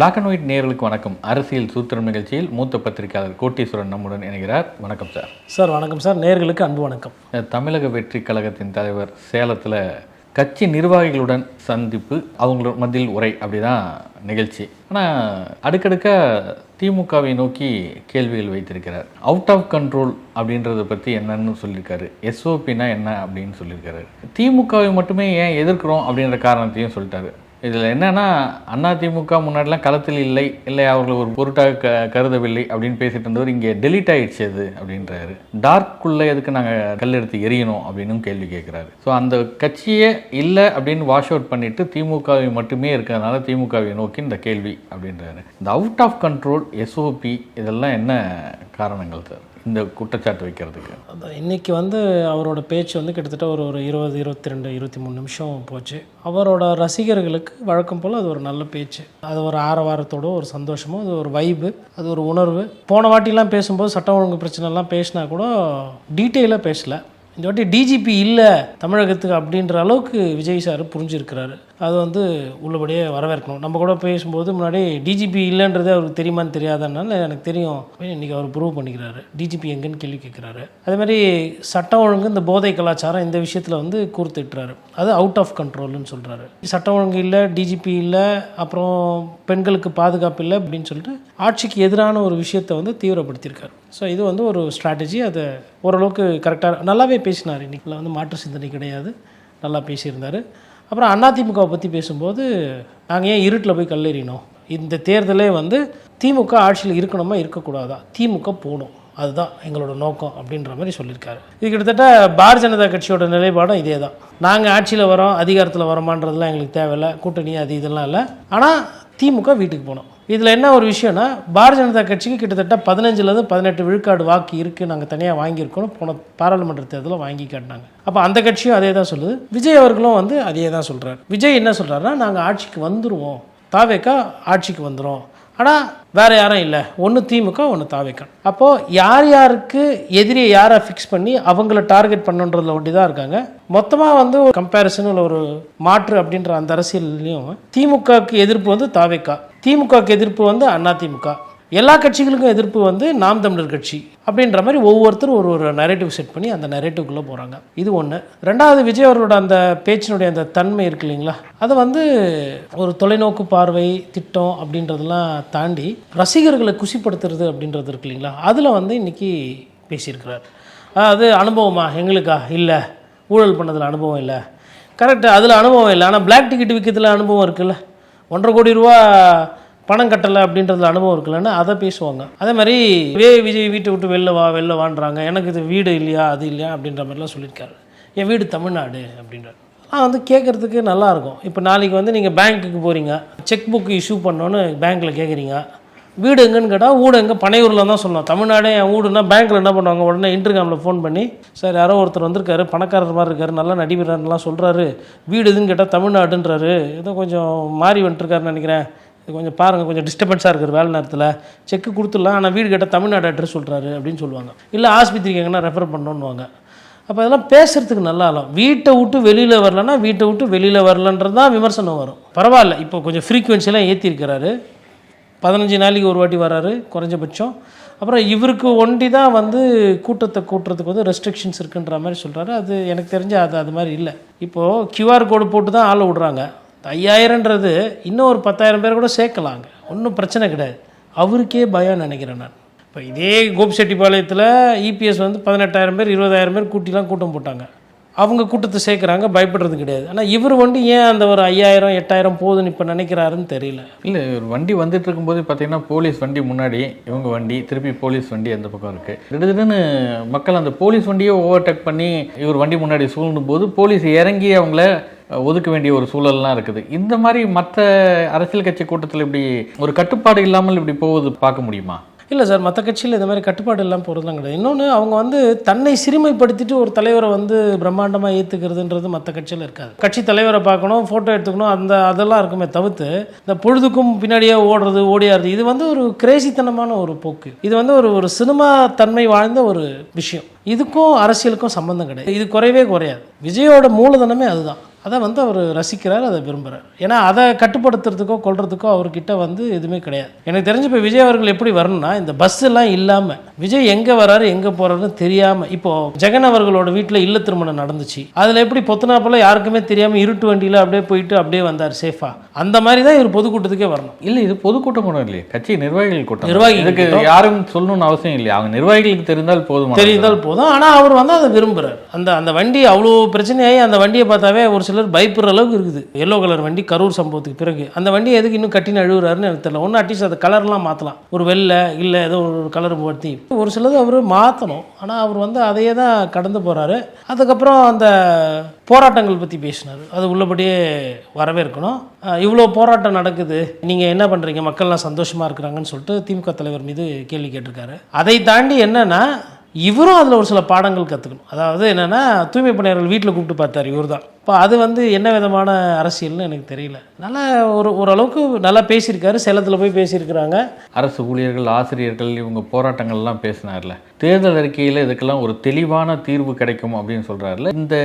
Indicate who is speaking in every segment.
Speaker 1: Black and white நேயர்களுக்கு வணக்கம். அரசியல் சூத்திரம் நிகழ்ச்சியில் மூத்த பத்திரிகையாளர் கோட்டீஸ்வரன் நம்முடன் இணைகிறார். வணக்கம் சார்.
Speaker 2: சார் வணக்கம் சார். நேர்களுக்கு அன்பு வணக்கம்.
Speaker 1: தமிழக வெற்றி கழகத்தின் தலைவர் சேலத்தில் கட்சி நிர்வாகிகளுடன் சந்திப்பு அவங்களோட மத்தியில் உரை அப்படிதான் நிகழ்ச்சி. ஆனால் அடுக்கடுக்க திமுகவை நோக்கி கேள்விகள் வைத்திருக்கிறார். அவுட் ஆஃப் கண்ட்ரோல் அப்படின்றத பற்றி என்னன்னு சொல்லியிருக்காரு. எஸ்ஓபினா என்ன அப்படின்னு சொல்லியிருக்காரு. திமுகவை மட்டுமே ஏன் எதிர்க்கிறோம் அப்படின்ற காரணத்தையும் சொல்லிட்டாரு. இதில் என்னன்னா அண்ணா திமுக முன்னாடிலாம் களத்தில் இல்லை இல்லை அவர்கள் ஒரு பொருட்டாக க கருதவில்லை அப்படின்னு பேசிட்டு இருந்தவர் இங்கே டெலீட் ஆயிடுச்சு அது அப்படின்றாரு. டார்க்குள்ளே எதுக்கு நாங்கள் கல் எடுத்து எரியணும் அப்படின்னும் கேள்வி கேட்குறாரு. ஸோ அந்த கட்சியே இல்லை அப்படின்னு வாஷ் அவுட் பண்ணிட்டு திமுகவை மட்டுமே இருக்கிறதுனால திமுகவை நோக்கி இந்த கேள்வி அப்படின்றாரு. இந்த அவுட் ஆஃப் கண்ட்ரோல் எஸ்ஓபி இதெல்லாம் என்ன காரணங்கள் சார்? இந்த குற்றச்சாட்டு வைக்கிறதுக்கு?
Speaker 2: அதான் இன்னைக்கு வந்து அவரோட பேச்சு வந்து கிட்டத்தட்ட ஒரு ஒரு இருபது இருபத்தி ரெண்டு இருபத்தி மூணு நிமிஷம் போச்சு. அவரோட ரசிகர்களுக்கு வழக்கம் போல் அது ஒரு நல்ல பேச்சு. அது ஒரு ஆரவாரத்தோட ஒரு சந்தோஷமும் அது ஒரு வைபு அது ஒரு உணர்வு. போன வாட்டிலாம் பேசும்போது சட்டம் ஒழுங்கு பிரச்சனைலாம் பேசினா கூட டீட்டெயிலாக பேசலை. இந்த வாட்டி டிஜிபி இல்லை தமிழகத்துக்கு அப்படின்ற அளவுக்கு விஜய் சார் புரிஞ்சிருக்கிறாரு. அது வந்து உள்ளபடியே வரவேற்கணும். நம்ம கூட பேசும்போது முன்னாடி டிஜிபி இல்லைன்றதே அவருக்கு தெரியுமான்னு தெரியாதனால எனக்கு தெரியும். இன்றைக்கி அவர் ப்ரூவ் பண்ணிக்கிறாரு. டிஜிபி எங்கன்னு கேள்வி கேட்குறாரு. அதே மாதிரி சட்டம் ஒழுங்கு இந்த போதை கலாச்சாரம் இந்த விஷயத்தில் வந்து கூர்த்துட்டுறாரு. அது அவுட் ஆஃப் கண்ட்ரோல்னு சொல்கிறாரு சட்டம் ஒழுங்கு இல்லை டிஜிபி இல்லை அப்புறம் பெண்களுக்கு பாதுகாப்பு இல்லை அப்படின்னு சொல்லிட்டு ஆட்சிக்கு எதிரான ஒரு விஷயத்தை வந்து தீவிரப்படுத்தியிருக்காரு. ஸோ இது வந்து ஒரு ஸ்ட்ராட்டஜி அதை ஓரளவுக்கு கரெக்டாக நல்லாவே பேசினார். இன்றைக்கில் வந்து மாற்று சிந்தனை கிடையாது. நல்லா பேசியிருந்தார். அப்புறம் அதிமுகவை பற்றி பேசும்போது நாங்கள் ஏன் இருட்டில் போய் கல்லெறினோம்? இந்த தேர்தலே வந்து திமுக ஆட்சியில் இருக்கணுமா இருக்கக்கூடாதா? திமுக போகணும். அதுதான் எங்களோட நோக்கம் அப்படின்ற மாதிரி சொல்லியிருக்காரு. இது கிட்டத்தட்ட பாரதிய ஜனதா கட்சியோட நிலைப்பாடும் இதே தான் நாங்கள் ஆட்சியில் வரோம் அதிகாரத்தில் வரோமான்றதுலாம் எங்களுக்கு தேவையில்லை. கூட்டணி அது இதெல்லாம் இல்லை. ஆனால் திமுக வீட்டுக்கு போகணும் இதில் என்ன ஒரு விஷயம்னா பாரதிய ஜனதா கட்சிக்கு கிட்டத்தட்ட பதினஞ்சுலேருந்து பதினெட்டு விழுக்காடு வாக்கு இருக்குது நாங்கள் தனியாக வாங்கியிருக்கோம் போன பாராளுமன்ற தேர்தலில் வாங்கி காட்டினாங்க. அப்போ அந்த கட்சியும் அதே தான் சொல்லுது. விஜய் அவர்களும் வந்து அதே தான் சொல்கிறார் விஜய் என்ன சொல்கிறாருன்னா நாங்கள் ஆட்சிக்கு வந்துடுவோம் தாவேக்கா ஆட்சிக்கு வந்துடும் ஆனால் வேறு யாரும் இல்லை. ஒன்று திமுக ஒன்று தாவேக்கா. அப்போது யார் யாருக்கு எதிரியை யாரை ஃபிக்ஸ் பண்ணி அவங்கள டார்கெட் பண்ணுன்றதில் ஒட்டி தான் இருக்காங்க. மொத்தமாக வந்து ஒரு கம்பேரிசன் ஒரு மாற்று அப்படின்ற அந்த அரசியல்லையும் திமுகவுக்கு எதிர்ப்பு வந்து தாவேக்கா. திமுகவுக்கு எதிர்ப்பு வந்து அண்ணா திமுக. எல்லா கட்சிகளுக்கும் எதிர்ப்பு வந்து நாம் தமிழர் கட்சி அப்படின்ற மாதிரி ஒவ்வொருத்தரும் ஒரு ஒரு நரேட்டிவ் செட் பண்ணி அந்த நரேட்டிவ்குள்ளே போகிறாங்க இது ஒன்று ரெண்டாவது விஜய் அவர்களோட அந்த பேச்சினுடைய அந்த தன்மை இருக்கு இல்லைங்களா? அதை வந்து ஒரு தொலைநோக்கு பார்வை திட்டம் அப்படின்றதெல்லாம் தாண்டி ரசிகர்களை குசிப்படுத்துறது அப்படின்றது இருக்கு இல்லைங்களா? அதில் வந்து இன்றைக்கி பேசியிருக்கிறார். அது அனுபவமா? எங்களுக்கா? இல்லை. ஊழல் பண்ணதில் அனுபவம் இல்லை. கரெக்டு அதில் அனுபவம் இல்லை. ஆனால் பிளாக் டிக்கெட் விற்கிறதுல அனுபவம் இருக்குல்ல. ஒன்றரை கோடி ரூபா பணம் கட்டலை அப்படின்றதுல அனுபவம் இருக்குல்லன்னு அதை பேசுவாங்க. அதே மாதிரி வே விஜய் வீட்டை விட்டு வெளில வா வெளில வான்றாங்க. எனக்கு இது வீடு இல்லையா அது இல்லையா அப்படின்ற மாதிரிலாம் சொல்லியிருக்காரு. என் வீடு தமிழ்நாடு அப்படின்றார். ஆ வந்து கேட்குறதுக்கு நல்லாயிருக்கும் இப்போ நாளைக்கு வந்து நீங்கள் பேங்க்குக்கு போகிறீங்க செக் புக் இஷ்யூ பண்ணோன்னு பேங்க்கில் கேட்குறீங்க. வீடு எங்கன்னு கேட்டால் வீடு எங்கே? பனையூரில் தான் சொல்லலாம் தமிழ்நாடே என் வீடுனா பேங்க்கில் என்ன பண்ணுவாங்க? உடனே இன்டர்காமில் ஃபோன் பண்ணி சார் யாரோ ஒருத்தர் வந்திருக்காரு பணக்காரர் மாதிரி இருக்காரு நல்லா நடிகர்லாம் சொல்கிறாரு வீடு எதுன்னு கேட்டால் தமிழ்நாடுன்றாரு. ஏதோ கொஞ்சம் மாறி வந்துட்டுருக்காருன்னு நினைக்கிறேன். இது கொஞ்சம் பாருங்கள் கொஞ்சம் டிஸ்டர்பன்ஸாக இருக்குது வேலை நேரத்தில் செக்கு கொடுத்துடலாம். ஆனால் வீடு கேட்டால் தமிழ்நாடு அட்ரஸ் சொல்கிறாரு அப்படின்னு சொல்லுவாங்க. இல்லை ஆஸ்பத்திரிக்கு எங்கன்னா ரெஃபர் பண்ணணுன்னுவாங்க அப்போ அதெல்லாம் பேசுகிறதுக்கு நல்லா இல்லை. வீட்டை விட்டு வெளியில் வரலன்னா வீட்டை விட்டு வெளியில் வரலன்றது தான் விமர்சனம் வரும். பரவாயில்ல இப்போ கொஞ்சம் ஃப்ரீக்குவென்சிலாம் ஏற்றிருக்கிறாரு பதினஞ்சு நாளைக்கு ஒரு வாட்டி வராரு குறைஞ்சபட்சம். அப்புறம் இவருக்கு ஒண்டி தான் வந்து கூட்டத்தை கூட்டுறதுக்கு வந்து ரெஸ்ட்ரிக்ஷன்ஸ் இருக்குன்ற மாதிரி சொல்கிறாரு அது எனக்கு தெரிஞ்ச அது அது மாதிரி இல்லை. இப்போது கியூஆர் கோடு போட்டு தான் ஆளை விடுறாங்க. ஐயாயிரன்றது இன்னும் ஒரு பத்தாயிரம் பேர் கூட சேர்க்கலாங்க. ஒன்றும் பிரச்சனை கிடையாது. அவருக்கே பயம் நினைக்கிறேன் நான். இப்போ இதே கோபிச்செட்டிப்பாளையத்தில் இபிஎஸ் வந்து பதினெட்டாயிரம் பேர் இருபதாயிரம் பேர் கூட்டிலாம் கூட்டம் போட்டாங்க. அவங்க கூட்டத்தை சேர்க்குறாங்க பயப்படுறது கிடையாது. ஆனால் இவர் வண்டி ஏன் அந்த ஒரு ஐயாயிரம் எட்டாயிரம் போகுதுன்னு இப்போ நினைக்கிறாருன்னு தெரியல.
Speaker 1: இல்லை ஒரு வண்டி வந்துட்டு இருக்கும்போது பார்த்தீங்கன்னா போலீஸ் வண்டி முன்னாடி இவங்க வண்டி திருப்பி போலீஸ் வண்டி அந்த பக்கம் இருக்குது திடீர்னு மக்கள் அந்த போலீஸ் வண்டியை ஓவர்டேக் பண்ணி இவர் வண்டி முன்னாடி சூழ்ந்தும் போது போலீஸ் இறங்கி அவங்கள ஒதுக்க வேண்டிய ஒரு சூழல்லாம் இருக்குது. இந்த மாதிரி மற்ற அரசியல் கட்சி கூட்டத்தில் இப்படி ஒரு கட்டுப்பாடு இல்லாமல் இப்படி போவது பார்க்க முடியுமா?
Speaker 2: இல்லை சார் மற்ற கட்சியில் இந்த மாதிரி கட்டுப்பாடு எல்லாம் போகிறதுலாம் கிடையாது. இன்னொன்று அவங்க வந்து தன்னை சிறுமைப்படுத்திட்டு ஒரு தலைவரை வந்து பிரம்மாண்டமாக ஏற்றுக்கிறதுன்றது மற்ற கட்சியில் இருக்காது. கட்சி தலைவரை பார்க்கணும் ஃபோட்டோ எடுத்துக்கணும் அந்த அதெல்லாம் இருக்குமே தவிர்த்து இந்த பொழுதுக்கும் பின்னாடியே ஓடுறது ஓடியாடுறது இது வந்து ஒரு கிரேசித்தனமான ஒரு போக்கு. இது வந்து ஒரு ஒரு சினிமா தன்மை வாழ்ந்த ஒரு விஷயம். இதுக்கும் அரசியலுக்கும் சம்மந்தம் கிடையாது. இது குறையவே குறையாது. விஜயோட மூலதனமே அதுதான். அதை வந்து அவர் ரசிக்கிறார் அதை விரும்புகிறார் ஏன்னா அதை கட்டுப்படுத்துறதுக்கோ கொள்றதுக்கோ அவர்கிட்ட வந்து எதுவுமே கிடையாது. எனக்கு தெரிஞ்சு இப்போ விஜய் அவர்கள் எப்படி வரணும்னா இந்த பஸ் எல்லாம் இல்லாமல் விஜய் எங்கே வராரு எங்கே போகிறாருன்னு தெரியாமல் இப்போ ஜெகன் அவர்களோட வீட்டில் இல்ல திருமணம் நடந்துச்சு. அதில் எப்படி பொத்துனாப்பில் யாருக்குமே தெரியாமல் இருட்டு வண்டியில் அப்படியே போயிட்டு அப்படியே வந்தார் சேஃபாக அந்த மாதிரி தான் இவர் பொதுக்கூட்டத்துக்கே வரணும்.
Speaker 1: இல்ல இது பொதுக்கூட்டம் கூட இல்லையே. கட்சி நிர்வாகிகள் கூட்டம்.
Speaker 2: நிர்வாகிகள்
Speaker 1: இதுக்கு யாரும் சொல்லணும்னு அவசியம் இல்லையா. அவங்க நிர்வாகிகளுக்கு தெரிந்தால் போதும்
Speaker 2: தெரிந்தால் போதும். ஆனால் அவர் வந்து அதை விரும்புகிறார் அந்த அந்த வண்டி அவ்வளோ பிரச்சனையாகி அந்த வண்டியை பார்த்தாவே ஒரு சிலர் பயப்படுற அளவுக்கு இருக்குது. எல்லோ கலர் வண்டி கரூர் சம்பவத்துக்கு பிறகு. அந்த வண்டி எதுக்கு இன்னும் கட்டின்னு அழுகுறாருன்னு எனக்கு தெரியல. ஒன்று அட்லீஸ்ட் அந்த கலர்லாம் மாற்றலாம் ஒரு வெள்ளை இல்லை ஏதோ ஒரு கலர் படுத்தி ஒரு சிலது அவர் மாற்றணும் ஆனால் அவர் வந்து அதையே தான் கடந்து போகிறாரு அதுக்கப்புறம் அந்த போராட்டங்கள் பற்றி பேசினார். அது உள்ளபடியே வரவேற்கணும். இவ்வளோ போராட்டம் நடக்குது. நீங்கள் என்ன பண்ணுறீங்க மக்கள்லாம் சந்தோஷமாக இருக்கிறாங்கன்னு சொல்லிட்டு திமுக தலைவர் மீது கேள்வி கேட்டிருக்காரு. அதை தாண்டி என்னென்னா இவரும் அதில் ஒரு சில பாடங்கள் கற்றுக்கணும் அதாவது என்னென்னா தூய்மை பணியாளர்கள் வீட்டில் கூப்பிட்டு பார்த்தார் இவர் தான் இப்போ அது வந்து என்ன விதமான அரசியல்னு எனக்கு தெரியல. நல்லா ஒரு ஓரளவுக்கு நல்லா பேசியிருக்காரு சேலத்தில் போய் பேசியிருக்கிறாங்க.
Speaker 1: அரசு ஊழியர்கள் ஆசிரியர்கள் இவங்க போராட்டங்கள்லாம் பேசினார்ல. தேர்தல் அறிக்கையில் இதுக்கெல்லாம் ஒரு தெளிவான தீர்வு கிடைக்கும் அப்படின்னு சொல்றாருல. இந்த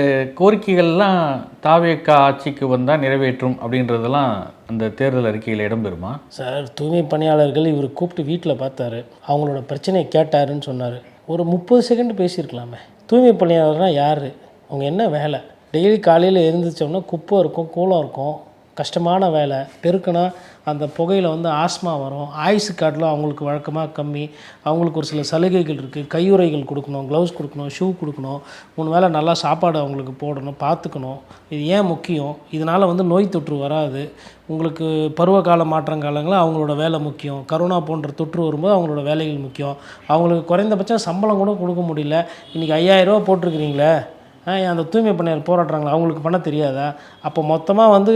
Speaker 1: கோரிக்கைகள்லாம் தாவேக்கா ஆட்சிக்கு வந்தால் நிறைவேற்றும் அப்படின்றதெல்லாம் அந்த தேர்தல் அறிக்கையில் இடம்பெறுமா?
Speaker 2: சார் தூய்மை பணியாளர்கள் இவர் கூப்பிட்டு வீட்டில் பார்த்தாரு. அவங்களோட பிரச்சனையை கேட்டாருன்னு சொன்னார். ஒரு முப்பது செகண்ட் பேசியிருக்கலாமே. தூய்மை பணியாளர்னால் யார்? அவங்க என்ன வேலை? டெய்லி காலையில் எழுந்திரிச்சோம்னா குப்பை இருக்கும் கூலம் இருக்கும். கஷ்டமான வேலை. பெருக்குனா அந்த புகையில் வந்து ஆஸ்மா வரும். ஆயுசு காட்டில் அவங்களுக்கு வழக்கமாக கம்மி. அவங்களுக்கு ஒரு சில சலுகைகள் இருக்குது கையுறைகள் கொடுக்கணும் க்ளவுஸ் கொடுக்கணும் ஷூ கொடுக்கணும். மூணு வேளை நல்லா சாப்பாடு அவங்களுக்கு போடணும் பார்த்துக்கணும். இது ஏன் முக்கியம்? இதனால் வந்து நோய் தொற்று வராது. உங்களுக்கு பருவகால மாற்றங்காலங்களில் அவங்களோட வேலை முக்கியம். கரோனா போன்ற தொற்று வரும்போது அவங்களோட வேலைகள் முக்கியம். அவங்களுக்கு குறைந்தபட்சம் சம்பளம் கூட கொடுக்க முடியல. இன்றைக்கி ஐயாயிரரூவா போட்டிருக்கிறீங்களே? அந்த தூய்மை பணியாளர் போராடுறாங்களா? அவங்களுக்கு பண்ண தெரியாதா? அப்போ மொத்தமாக வந்து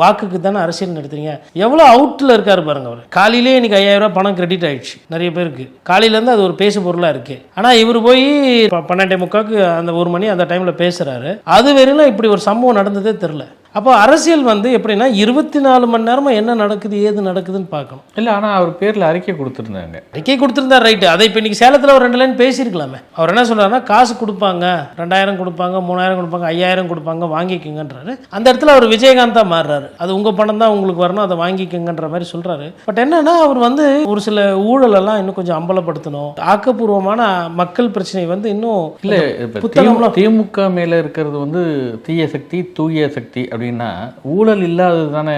Speaker 2: வாக்குக்கு தானே அரசியல் நடத்துறீங்க. எவ்வளோ அவுட்டில் இருக்காரு பாருங்க அவர். காலையிலே இன்னைக்கு ஐயாயிரம் ரூபா பணம் கிரெடிட் ஆயிடுச்சு. நிறைய பேருக்கு. காலையிலேருந்து அது ஒரு பேசு பொருளாக இருக்குது ஆனால் இவர் போய் ப- பன்னெண்டே முக்காக்கு அந்த ஒரு மணி அந்த டைமில் பேசுகிறாரு அது வரையிலும் இப்படி ஒரு சம்பவம் நடந்ததே தெரில அப்போ அரசியல் வந்து எப்படின்னா இருபத்தி நாலு மணி நேரமாக என்ன நடக்குது ஏது நடக்குதுன்னு பார்க்கணும்.
Speaker 1: இல்லை ஆனால் அவர் பேரில் அறிக்கை கொடுத்துருந்தாங்க.
Speaker 2: அறிக்கை கொடுத்துருந்தார் ரைட்டு அதை இப்போ இன்னைக்கு சேலத்தில் ஒரு ரெண்டு லைன் பேசியிருக்கலாமே. அவர் என்ன சொல்றாருன்னா காசு கொடுப்பாங்க ரெண்டாயிரம் கொடுப்பாங்க மூணாயிரம் கொடுப்பாங்க ஐயாயிரம் கொடுப்பாங்க வாங்கிக்கோங்கன்றாரு. அந்த இடத்துல அவர் விஜயகாந்தா மாறுறாரு. அது உங்கள் பணம் தான் உங்களுக்கு வரணும் அதை வாங்கிக்கோங்கன்ற மாதிரி சொல்றாரு. பட் என்னன்னா அவர் வந்து ஒரு சில ஊழலெல்லாம் இன்னும் கொஞ்சம் அம்பலப்படுத்தணும். ஆக்கப்பூர்வமான மக்கள் பிரச்சனை வந்து இன்னும்
Speaker 1: இல்லை திமுக மேலே இருக்கிறது வந்து தீய சக்தி தூய சக்தி அப்படின்னா ஊழல் இல்லாதது தானே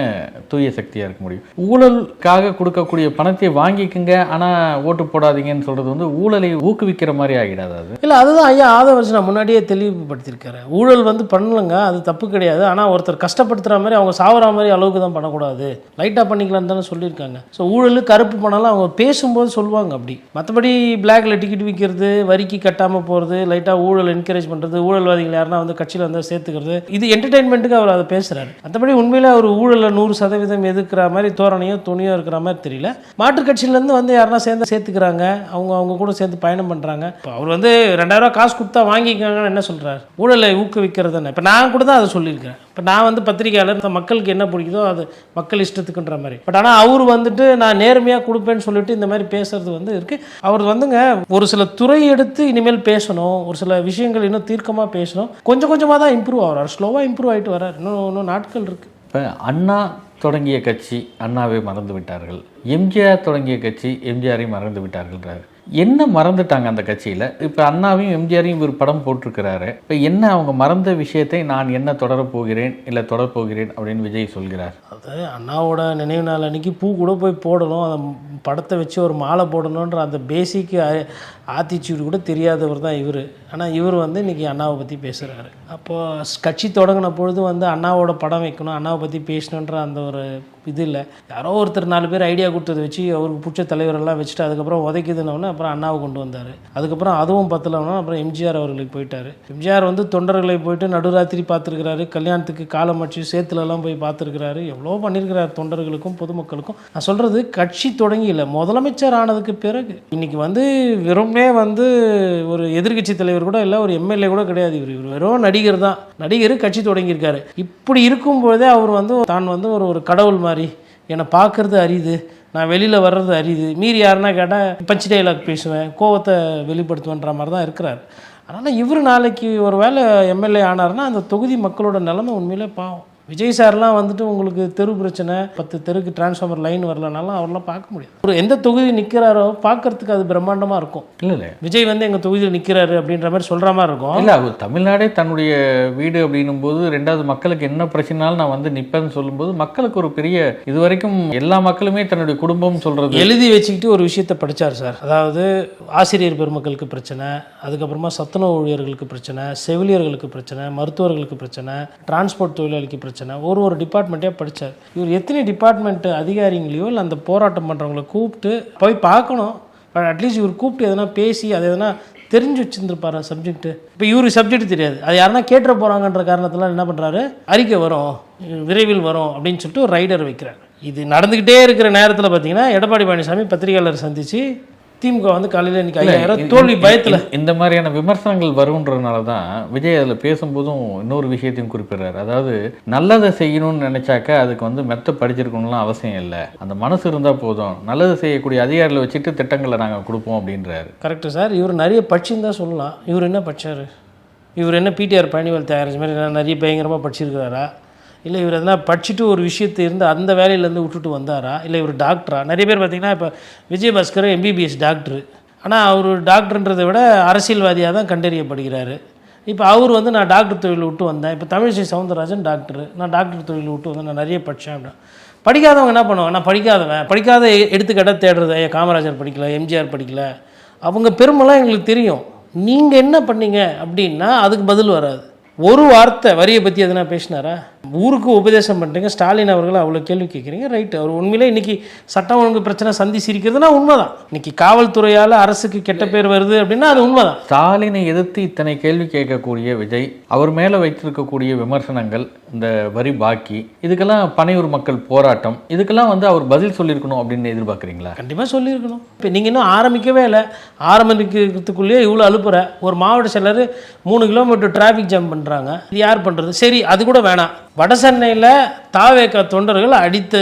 Speaker 1: தூய சக்தியாக இருக்க முடியும். ஊழலுக்காக கொடுக்கக்கூடிய பணத்தை வாங்கிக்கங்க ஆனால் ஓட்டு போடாதீங்கன்னு சொல்கிறது வந்து ஊழலை ஊக்குவிக்கிற மாதிரி ஆகிடாது அது?
Speaker 2: இல்லை அதுதான் ஐயா ஆதவர்ஷனா முன்னாடியே தெளிவுபடுத்தியிருக்காரு. ஊழல் வந்து பண்ணலங்க அது தப்பு கிடையாது. ஆனால் ஒருத்தர் கஷ்டப்படுத்துகிற மாதிரி அவங்க சாவர மாதிரி அளவுக்கு தான் பண்ணக்கூடாது. லைட்டாக பண்ணிக்கலாம்னு தானே சொல்லியிருக்காங்க. ஸோ ஊழல் கருப்பு பணம்லாம் அவங்க பேசும்போது சொல்லுவாங்க அப்படி. மற்றபடி பிளாக்ல டிக்கெட் விற்கிறது வரிக்கு கட்டாமல் போகிறது லைட்டாக ஊழல் என்கரேஜ் பண்ணுறது ஊழல்வாதிகள் யாருன்னா வந்து கட்சியில் வந்து சேர்த்துக்கிறது இது என்டர்டைன்மெண்ட்டுக்கு அவர் அதை பேசுகிறாரு மற்றபடி உண்மையில் அவர் ஊழலை நூறு சதவீதம் எதிர்க்கிற மாதிரி தோரணையோ துணியோ இருக்கிற மாதிரி தெரியல. மாற்றுக் கட்சியிலேருந்து வந்து யாருன்னா சேர்ந்து சேர்த்துக்கிறாங்க. அவங்க அவங்க கூட சேர்ந்து பயணம் பண்ணுறாங்க இப்போ அவர் வந்து ரெண்டாயிரம் காசு கொடுத்தா வாங்கிக்கோங்கன்னு என்ன சொல்கிறார் ஊழலை ஊக்குவிக்கிறதுன்னு இப்போ நான் கூட தான் அதை சொல்லியிருக்கேன். இப்போ நான் வந்து பத்திரிகையாளர் இந்த மக்களுக்கு என்ன பிடிக்குதோ அது மக்கள் இஷ்டத்துக்குன்ற மாதிரி. பட் ஆனால் அவர் வந்துட்டு நான் நேர்மையாக கொடுப்பேன்னு சொல்லிட்டு இந்த மாதிரி பேசுறது வந்து இருக்குது அவர் வந்துங்க ஒரு சில துறை எடுத்து இனிமேல் பேசணும். ஒரு சில விஷயங்கள் இன்னும் தீர்க்கமாக பேசணும். கொஞ்சம் கொஞ்சமாக தான் இம்ப்ரூவ் ஆகிறார் ஸ்லோவாக இம்ப்ரூவ் ஆகிட்டு வரார் இன்னும் இன்னும் நாட்கள் இருக்குது
Speaker 1: இப்போ அண்ணா தொடங்கிய கட்சி அண்ணாவை மறந்து விட்டார்கள். எம்ஜிஆர் தொடங்கிய கட்சி எம்ஜிஆரை மறந்து விட்டார்கள்ன்றாரு. என்ன மறந்துட்டாங்க அந்த கட்சியில்? இப்போ அண்ணாவையும் எம்ஜிஆரையும் ஒரு படம் போட்டிருக்கிறாரு. இப்போ என்ன அவங்க மறந்த விஷயத்தை நான் என்ன தொடரப் போகிறேன் இல்லை தொடரப் போகிறேன் அப்படின்னு விஜய் சொல்கிறார்.
Speaker 2: அது அண்ணாவோட நினைவு நாள் அன்னைக்கு பூ கூட போய் போடணும். அந்த படத்தை வச்சு ஒரு மாலை போடணுன்ற அந்த பேசிக் ஆத்திச்சூடு கூட தெரியாதவர் தான் இவர். ஆனால் இவர் வந்து இன்றைக்கி அண்ணாவை பற்றி பேசுகிறாரு அப்போது கட்சி தொடங்கின பொழுது வந்து அண்ணாவோட படம் வைக்கணும் அண்ணாவை பற்றி பேசணுன்ற அந்த ஒரு இது இல்லை. யாரோ ஒருத்தர் நாலு பேர் ஐடியா கொடுத்ததை வச்சு அவருக்கு பிடிச்ச தலைவரெல்லாம் வச்சுட்டு அதுக்கப்புறம் உதைக்குதுன்னொன்னே அப்புறம் அண்ணாவை கொண்டு வந்தார். அதுக்கப்புறம் அதுவும் பத்தலன்னா அப்புறம் எம்ஜிஆர் அவர்களுக்கு போயிட்டார். எம்ஜிஆர் வந்து தொண்டர்களை போயிட்டு நடுராத்திரி பார்த்துருக்கிறாரு. கல்யாணத்துக்கு காலம் வச்சு சேத்துலலாம் போய் பார்த்துருக்கிறாரு. எவ்வளோ பண்ணியிருக்கிறார் தொண்டர்களுக்கும் பொதுமக்களுக்கும். நான் சொல்கிறது கட்சி தொடங்கி இல்லை முதலமைச்சர் ஆனதுக்கு பிறகு. இன்னைக்கு வந்து வெறும் வந்து ஒரு எதிர்க்கட்சி தலைவர் கூட இல்லை ஒரு எம்எல்ஏ கூட கிடையாது இவர். இவர் வெறும் நடிகர் தான். நடிகர் கட்சி தொடங்கியிருக்காரு. இப்படி இருக்கும்போதே அவர் வந்து தான் வந்து ஒரு ஒரு கடவுள் மாதிரி என்னை பார்க்கறது அரியுது நான் வெளியில் வர்றது அரியுது மீறி யாருன்னா கேட்டால் பஞ்சு டைலாக் பேசுவேன் கோவத்தை வெளிப்படுத்துவேன்ற மாதிரி தான் இருக்கிறார். அதனால் இவர் நாளைக்கு ஒரு வேளை எம்எல்ஏ ஆனார்னா அந்த தொகுதி மக்களோட நிலைமை உண்மையிலே பாவம். விஜய் சார்லாம் வந்துட்டு உங்களுக்கு தெரு பிரச்சனை பத்து தெருக்கு டிரான்ஸ்ஃபார்மர் லைன் வரலனாலும் அவரெல்லாம் பார்க்க முடியாது. ஒரு எந்த தொகுதி நிற்கிறாரோ பார்க்கறதுக்கு அது பிரம்மாண்டமாக இருக்கும்.
Speaker 1: இல்லை இல்லை.
Speaker 2: விஜய் வந்து எங்கள் தொகுதியில் நிற்கிறாரு அப்படின்ற மாதிரி சொல்கிற மாதிரி இருக்கும்.
Speaker 1: இல்லை அவர் தமிழ்நாடே தன்னுடைய வீடு அப்படின்னும் போது ரெண்டாவது மக்களுக்கு என்ன பிரச்சனாலும் நான் வந்து நிற்பேன்னு சொல்லும்போது மக்களுக்கு ஒரு பெரிய இது வரைக்கும் எல்லா மக்களுமே தன்னுடைய குடும்பம் சொல்றது.
Speaker 2: எழுதி வச்சுக்கிட்டு ஒரு விஷயத்தை படிச்சார் சார். அதாவது ஆசிரியர் பெருமக்களுக்கு பிரச்சனை அதுக்கப்புறமா சத்துணவு ஊழியர்களுக்கு பிரச்சனை செவிலியர்களுக்கு பிரச்சனை மருத்துவர்களுக்கு பிரச்சனை டிரான்ஸ்போர்ட் தொழிலாளிக்கு பிரச்சனை ஒரு ஒரு டிபார்ட்மெண்ட்டே படிச்சார். இவர் எத்தனை டிபார்ட்மெண்ட் அதிகாரிங்களையோ இல்லை அந்த போராட்டம் பண்ணுறவங்கள கூப்பிட்டு போய் பார்க்கணும். அட்லீஸ்ட் இவர் கூப்பிட்டு எதனா பேசி அது எதனா தெரிஞ்சு வச்சுருந்துருப்பாரு சப்ஜெக்ட்டு இப்போ இவருக்கு சப்ஜெக்ட் தெரியாது. அது யாருன்னா கேட்டுற போகிறாங்கன்ற காரணத்தில் என்ன பண்ணுறாரு அறிக்கை வரும். விரைவில் வரும் அப்படின்னு சொல்லிட்டு ஒரு ரைடர் வைக்கிறார். இது நடந்துக்கிட்டே இருக்கிற நேரத்தில் பார்த்தீங்கன்னா எடப்பாடி பழனிசாமி பத்திரிகையாளர் சந்தித்து திமுக வந்து காலையில் இன்னைக்கு ஐயாயிரம் தோல்வி பயத்தில்.
Speaker 1: இந்த- மாதிரியான விமர்சனங்கள் வருன்றதுனால தான் விஜய் அதில் பேசும்போதும் இன்னொரு விஷயத்தையும் குறிப்பிடுறாரு. அதாவது நல்லதை செய்யணும்னு நினைச்சாக்க அதுக்கு வந்து மெத்த படிச்சிருக்கணும்லாம் அவசியம் இல்லை. அந்த மனசு இருந்தால் போதும். நல்லது செய்யக்கூடிய அதிகாரிகளை வச்சுட்டு திட்டங்களை நாங்கள் கொடுப்போம் அப்படின்றாரு.
Speaker 2: கரெக்டு சார் இவர் நிறைய படிச்சுன்னு தான் சொல்லலாம். இவர் என்ன படிச்சாரு? இவர் என்ன பிடிஆர் பழனிவேல் தயாரிச்ச மாதிரி நிறைய பயங்கரமாக படிச்சிருக்கிறாரா? இல்லை இவர் எதனா படிச்சுட்டு ஒரு விஷயத்தை இருந்து அந்த வேலையிலேருந்து விட்டுட்டு வந்தாரா? இல்லை இவர் டாக்டரா நிறைய பேர் பார்த்தீங்கன்னா இப்போ விஜயபாஸ்கர் எம்பிபிஎஸ் டாக்டரு ஆனால் அவர் டாக்டர்ன்றதை விட அரசியல்வாதியாக தான் கண்டறியப்படுகிறார். இப்போ அவர் வந்து நான் டாக்டர் தொழில் விட்டு வந்தேன். இப்போ தமிழிசை சவுந்தரராஜன் டாக்டர் நான் டாக்டர் தொழில் விட்டு வந்தேன். நான் நிறைய படித்தேன் அப்படின்னா படிக்காதவங்க என்ன பண்ணுவாங்க? நான் படிக்காதவன். படிக்காத எ- எடுத்துக்காட்டாக தேடுறது. ஐயா காமராஜர் படிக்கல எம்ஜிஆர் படிக்கல. அவங்க பெருமைலாம் எங்களுக்கு தெரியும். நீங்கள் என்ன பண்ணீங்க அப்படின்னா அதுக்கு பதில் வராது. ஒரு வார்த்தை வரியை பற்றி எதுனா பேசினாரா? ஊருக்கு உபதேசம் பண்ணுறீங்க ஸ்டாலின் அவர்கள் அவ்வளோ கேள்வி கேட்குறீங்க ரைட்டு அவர் உண்மையிலே இன்னைக்கு சட்டம் ஒழுங்கு பிரச்சனை சந்தி சிரிக்கிறதுனா உண்மைதான். இன்னைக்கு காவல்துறையால் அரசுக்கு கெட்ட பேர் வருது அப்படின்னா அது உண்மைதான்.
Speaker 1: ஸ்டாலினை எதிர்த்து இத்தனை கேள்வி கேட்கக்கூடிய விஜய் அவர் மேலே வைத்திருக்கக்கூடிய விமர்சனங்கள் இந்த வரி பாக்கி இதுக்கெல்லாம் பனையூர் மக்கள் போராட்டம் இதுக்கெல்லாம் வந்து அவர் பதில் சொல்லியிருக்கணும் அப்படின்னு எதிர்பார்க்குறீங்களா?
Speaker 2: கண்டிப்பாக சொல்லியிருக்கணும். இப்போ நீங்கள் இன்னும் ஆரம்பிக்கவே இல்லை. ஆரம்பிக்கிறதுக்குள்ளேயே இவ்வளோ அழுப்புற ஒரு மாவட்ட செயலர் மூணு கிலோமீட்டர் டிராஃபிக் ஜாம் பண்ணுறாங்க இது யார் பண்ணுறது சரி அது கூட வேணாம். வட சென்னையில் தாவேக தொண்டர்கள் அடித்து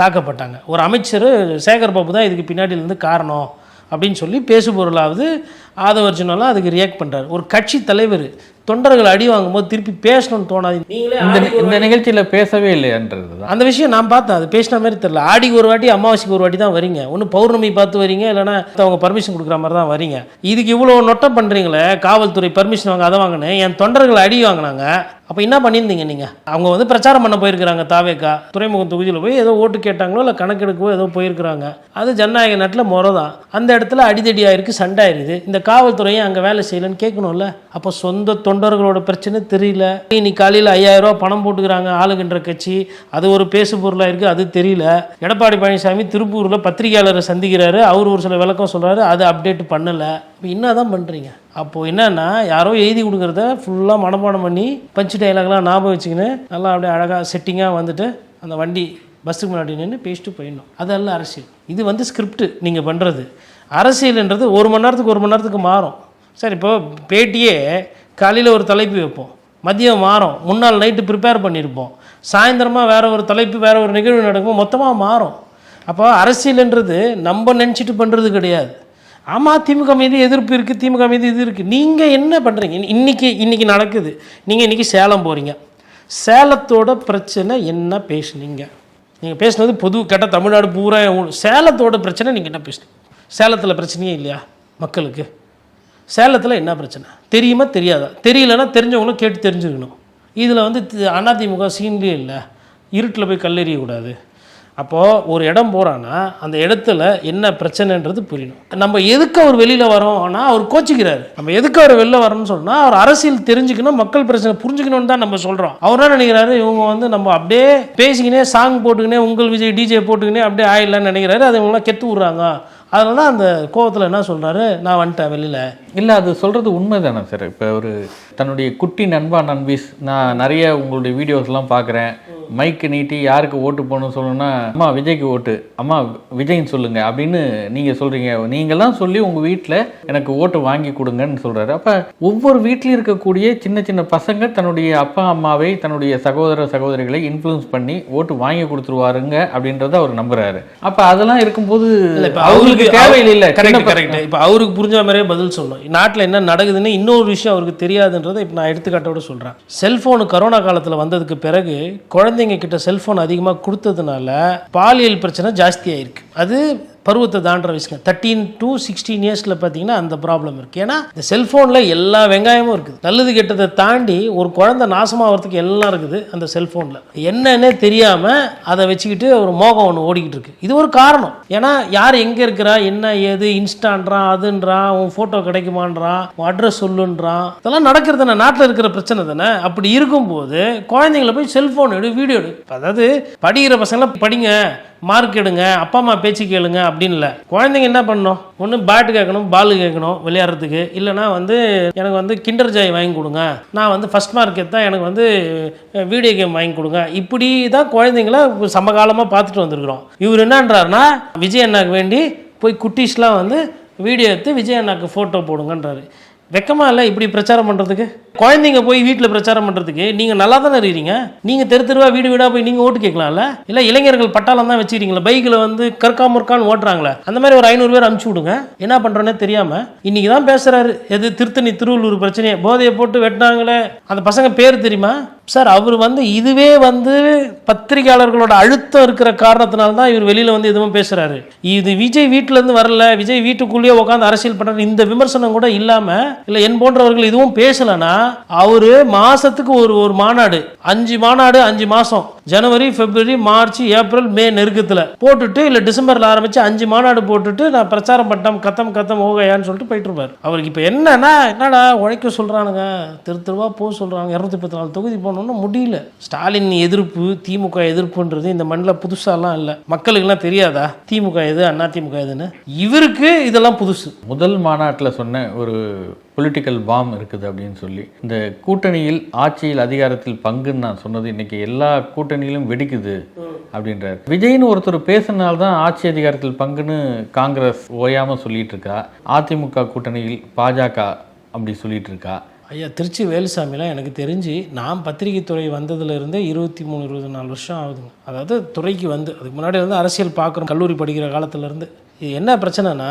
Speaker 2: தாக்கப்பட்டாங்க. ஒரு அமைச்சர் சேகர் பாபு தான் இதுக்கு பின்னாடியில இருந்து காரணம் அப்படின்னு சொல்லி பேசுபொருளாவது ஆதவர்ஜுனெல்லாம் அதுக்கு ரியாக்ட் பண்ணுறாரு ஒரு கட்சி தலைவர் தொண்டர்கள் அடி வாங்கும்போது திருப்பி பேசணும்னு தோணாது நீங்களே
Speaker 1: இந்த இந்த நிகழ்ச்சியில் பேசவே இல்லைன்றது
Speaker 2: அந்த விஷயம் நான் பார்த்தேன். அது பேசின மாதிரி தெரியல. ஆடிக்கு ஒரு வாட்டி அமாவாசைக்கு ஒரு வாட்டி தான் வரீங்க. ஒன்று பௌர்ணமி பார்த்து வரீங்க இல்லைன்னா அவங்க பர்மிஷன் கொடுக்குற மாதிரி தான் வரீங்க. இதுக்கு இவ்வளோ நொட்டம் பண்ணுறீங்களே காவல்துறை பர்மிஷன் வாங்க அதை வாங்கினேன். என் தொண்டர்கள் அடி வாங்கினாங்க. அப்போ என்ன பண்ணியிருந்தீங்க நீங்கள் அவங்க வந்து பிரச்சாரம் பண்ண போயிருக்கிறாங்க தாவேக்கா. துறைமுகம் தொகுதியில் போய் ஏதோ ஓட்டு கேட்டாங்களோ இல்லை கணக்கெடுக்கவோ ஏதோ போயிருக்கிறாங்க. அது ஜனநாயக நாட்டில் முறை தான். அந்த இடத்துல அடிதடி ஆயிருக்கு சண்டை ஆயிருது இந்த காவல்துறையை அங்கே வேலை செய்யலைன்னு கேட்கணும்ல. அப்போ சொந்த தொண்டர்களோட பிரச்சனை தெரியல. இன்னைக்கு காலையில் ஐயாயிரம் பணம் போட்டுக்கிறாங்க ஆளுகின்ற கட்சி. அது ஒரு பேசு பொருளாக இருக்குது அது தெரியல. எடப்பாடி பழனிசாமி திருப்பூரில் பத்திரிகையாளரை சந்திக்கிறாரு. அவர் ஒரு சில விளக்கம் சொல்கிறாரு அது அப்டேட் பண்ணலை. இப்போ என்ன தான் பண்ணுறீங்க அப்போது என்னன்னா யாரோ எழுதி கொடுக்குறத ஃபுல்லாக மனப்பாடம் பண்ணி பஞ்சு டைலாக்லாம் ஞாபகம் வச்சுக்கின்னு நல்லா அப்படியே அழகாக செட்டிங்காக வந்துட்டு அந்த வண்டி பஸ்ஸுக்கு முன்னாடி நின்று பேசிட்டு போயிடணும். அதெல்லாம் அரசியல். இது வந்து ஸ்கிரிப்ட் நீங்கள் பண்ணுறது அரசியல்ன்றது ஒரு மணி நேரத்துக்கு ஒரு மணி நேரத்துக்கு மாறும். சரி இப்போ பேட்டியே காலையில் ஒரு தலைப்பு வைப்போம். மதியம் மாறும். முன்னாள் நைட்டு ப்ரிப்பேர் பண்ணியிருப்போம் சாயந்தரமாக வேறு ஒரு தலைப்பு வேறு ஒரு நிகழ்வு நடக்கும். மொத்தமாக மாறும். அப்போ அரசியல்ன்றது நம்ம நினச்சிட்டு பண்ணுறது கிடையாது. ஆமாம் திமுக மீது எதிர்ப்பு இருக்குது திமுக மீது இது இருக்குது நீங்கள் என்ன பண்ணுறீங்க இன்னைக்கு இன்றைக்கி நடக்குது. நீங்கள் இன்றைக்கி சேலம் போகிறீங்க சேலத்தோட பிரச்சனை என்ன பேசுனீங்க? நீங்கள் பேசுனது பொது கேட்டால் தமிழ்நாடு பூரா சேலத்தோட பிரச்சனை நீங்கள் என்ன பேசுனீங்க? சேலத்தில் பிரச்சனையே இல்லையா மக்களுக்கு? சேலத்தில் என்ன பிரச்சனை? தெரியுமா? தெரியாதா? தெரியலன்னா தெரிஞ்சவங்களும் கேட்டு தெரிஞ்சுக்கணும் இதில் வந்து அதிமுக சீன்லேயே இல்லை. இருட்டில் போய் கல்லெறியக்கூடாது அப்போது ஒரு இடம் போகிறான்னா அந்த இடத்துல என்ன பிரச்சனைன்றது புரியணும். நம்ம எதுக்கு அவர் வெளியில் வரோம்னா அவர் கோச்சிக்கிறாரு. நம்ம எதுக்கு அவர் வெளில வரணும்னு சொன்னால் அவர் அரசியல் தெரிஞ்சுக்கணும் மக்கள் பிரச்சனை புரிஞ்சுக்கணும்னு தான் நம்ம சொல்கிறோம் அவர் என்ன நினைக்கிறாரு? இவங்க வந்து நம்ம அப்படியே பேசிக்கினே சாங் போட்டுக்கினே உங்கள் விஜய் டிஜே போட்டுக்கினே அப்படியே ஆயிடலான்னு நினைக்கிறாரு. அது இவங்களாம் கெத்து விட்றாங்க. அதனால தான் அந்த கோவத்தில் என்ன சொல்கிறாரு நான் வந்துட்டேன் வெளியில்.
Speaker 1: இல்லை அது சொல்கிறது உண்மை தானே சார்? இப்போ ஒரு தன்னுடைய குட்டி நண்பா நண்பீஸ் நான் நிறைய உங்களுடைய வீடியோஸ்லாம் பார்க்குறேன். மைக்கு நீட்டி யாருக்கு ஓட்டு போகணும்னு சொல்லணும்னா அம்மா விஜய்க்கு ஓட்டு. அம்மா விஜய்ன்னு சொல்லுங்க அப்படின்னு நீங்க சொல்றீங்க. நீங்கெல்லாம் சொல்லி உங்க வீட்டில் எனக்கு ஓட்டு வாங்கி கொடுங்கன்னு சொல்றாரு. அப்ப ஒவ்வொரு வீட்லயும் இருக்கக்கூடிய சின்ன சின்ன பசங்க தன்னுடைய அப்பா அம்மாவை தன்னுடைய சகோதர சகோதரிகளை இன்ஃப்ளூயன்ஸ் பண்ணி ஓட்டு வாங்கி கொடுத்துருவாருங்க அப்படின்றத அவர் நம்புறாரு. அப்ப அதெல்லாம் இருக்கும்போது அவங்களுக்கு தேவையில்லை.
Speaker 2: கரெக்ட் கரெக்ட் இப்போ அவருக்கு புரிஞ்ச மாதிரியே பதில் சொல்லணும். நாட்டில் என்ன நடக்குதுன்னு இன்னொரு விஷயம் அவருக்கு தெரியாதுன்றதை இப்போ நான் எடுத்துக்காட்டோட சொல்கிறேன் செல்ஃபோனு கரோனா காலத்தில் வந்ததுக்கு பிறகு குழந்தைங்க கிட்ட செல்ஃபோன் அதிகமாக கொடுத்ததுனால பாலியல் பிரச்சனை ஜாஸ்தியாயிருக்கு அது பருவத்தை தாண்டுற வயசுங்க தேர்ட்டீன் டு சிக்ஸ்டீன் இயர்ஸில் பார்த்தீங்கன்னா அந்த ப்ராப்ளம் இருக்குது ஏன்னா இந்த செல்ஃபோனில் எல்லா வெங்காயமும் இருக்குது. நல்லது கெட்டதை தாண்டி ஒரு குழந்தை நாசமாகிறதுக்கு எல்லாம் இருக்குது அந்த செல்ஃபோனில் என்னன்னே தெரியாமல் அதை வச்சுக்கிட்டு ஒரு மோகம் ஒன்று ஓடிக்கிட்டு இருக்கு. இது ஒரு காரணம். ஏன்னா யார் எங்கே இருக்கிறா என்ன ஏது இன்ஸ்டான்றான் அதுன்றான் உன் ஃபோட்டோ கிடைக்குமான்றான் உன் அட்ரஸ் சொல்லுன்றான். இதெல்லாம் நடக்கிறது தானே? நாட்டில் இருக்கிற பிரச்சனை தானே? அப்படி இருக்கும்போது குழந்தைங்கள போய் செல்ஃபோன் எடு வீடியோ எடு. அதாவது படிக்கிற பசங்களாம் படிங்க. மார்க் எடுங்க அப்பா அம்மா பேச்சு கேளுங்க அப்படின்னு இல்லை குழந்தைங்க என்ன பண்ணணும்? ஒன்று பேட்டு கேட்கணும் பால் கேட்கணும் விளையாடுறதுக்கு. இல்லைனா வந்து எனக்கு வந்து கிண்டர் ஜாய் வாங்கி கொடுங்க. நான் வந்து ஃபஸ்ட் மார்க் எடுத்தால் எனக்கு வந்து வீடியோ கேம் வாங்கி கொடுங்க. இப்படி தான் குழந்தைங்கள சமகாலமாக பார்த்துட்டு வந்திருக்கிறோம். இவர் என்னன்றாருன்னா விஜய் அண்ணாக்கு வேண்டி போய் குட்டீஸ்லாம் வந்து வீடியோ எடுத்து விஜய் அண்ணாக்கு ஃபோட்டோ போடுங்கன்றாரு. வெக்கமாக இல்லை இப்படி பிரச்சாரம் பண்ணுறதுக்கு குழந்தைங்க போய் வீட்டில் பிரச்சாரம் பண்ணுறதுக்கு நீங்கள் நல்லா தானே இருக்கிறீங்க நீங்கள் தெரு தெருவாக வீடு வீடாக போய் நீங்கள் ஓட்டு கேட்கலாம்ல? இல்லை இளைஞர்கள் பட்டாளம் தான் வச்சுக்கிறீங்களா பைக்கில் வந்து கற்கா முற்கான்னு ஓட்டுறாங்களே. அந்த மாதிரி ஒரு ஐநூறு பேர் அனுப்பிச்சி விடுங்க. என்ன பண்ணுறோன்னே தெரியாமல் இன்றைக்கி தான் பேசுகிறாரு எது திருத்தணி திருவள்ளூர் பிரச்சனையை. போதையை போட்டு வெட்டினாங்களே. அந்த பசங்க பேர் தெரியுமா? சார் அவர் வந்து இதுவே வந்து பத்திரிகையாளர்களோட அழுத்தம் இருக்கிற காரணத்தினால தான் இவர் வெளியில் வந்து எதுவும் பேசுகிறாரு இது விஜய் வீட்டிலேருந்து வரல. விஜய் வீட்டுக்குள்ளேயே உட்காந்து அரசியல் பண்ணுற இந்த விமர்சனம் கூட இல்லாமல் இல்லை என் போன்றவர்கள் இதுவும் பேசலைன்னா அவரு மாசத்துக்கு ஒரு ஒரு மாநாடு. அஞ்சு மாநாடு அஞ்சு மாசம். ஜனவரி பிப்ரவரி மார்ச் ஏப்ரல் மே நெருக்கத்தில். போட்டுட்டு இல்லை டிசம்பரில் ஆரம்பித்து அஞ்சு மாநாடு போட்டுட்டு நான் பிரச்சாரம் பண்ணிட்டேன் கத்தம் கத்தம் ஓகையான்னு சொல்லிட்டு போயிட்டு இருப்பார் அவருக்கு இப்போ என்னன்னா என்னடா உழைக்க சொல்கிறானுங்க திரு திருவா போக சொல்கிறாங்க இரநூத்தி பத்து நாலு தொகுதி போகணுன்னு முடியல. ஸ்டாலின் எதிர்ப்பு திமுக எதிர்ப்புன்றது இந்த மண்ணில் புதுசாலாம் இல்லை. மக்களுக்கெல்லாம் தெரியாதா? திமுக எது அண்ணா திமுக எதுன்னு? இவருக்கு இதெல்லாம் புதுசு.
Speaker 1: முதல் மாநாட்டில் சொன்ன ஒரு பொலிட்டிக்கல் பாம் இருக்குது அப்படின்னு சொல்லி இந்த கூட்டணியில் ஆட்சியில் அதிகாரத்தில் பங்குன்னு நான் சொன்னது இன்னைக்கு எல்லா கூட்டணி கூட்டணியிலும் வெடிக்குது அப்படின்றார். விஜய்னு ஒருத்தர் பேசினால்தான் தான் ஆட்சி அதிகாரத்தில் பங்குன்னு காங்கிரஸ் ஓயாம சொல்லிட்டு இருக்கா அதிமுக கூட்டணியில் பாஜக அப்படி சொல்லிட்டு இருக்கா
Speaker 2: ஐயா திருச்சி வேலுசாமிலாம் எனக்கு தெரிஞ்சு நான் பத்திரிகை துறை வந்ததுலேருந்தே இருபத்தி மூணு இருபத்தி நாலு வருஷம் ஆகுதுங்க. அதாவது துறைக்கு வந்து அதுக்கு முன்னாடி வந்து அரசியல் பார்க்குறோம் கல்லூரி படிக்கிற காலத்துலேருந்து. இது என்ன பிரச்சனைனா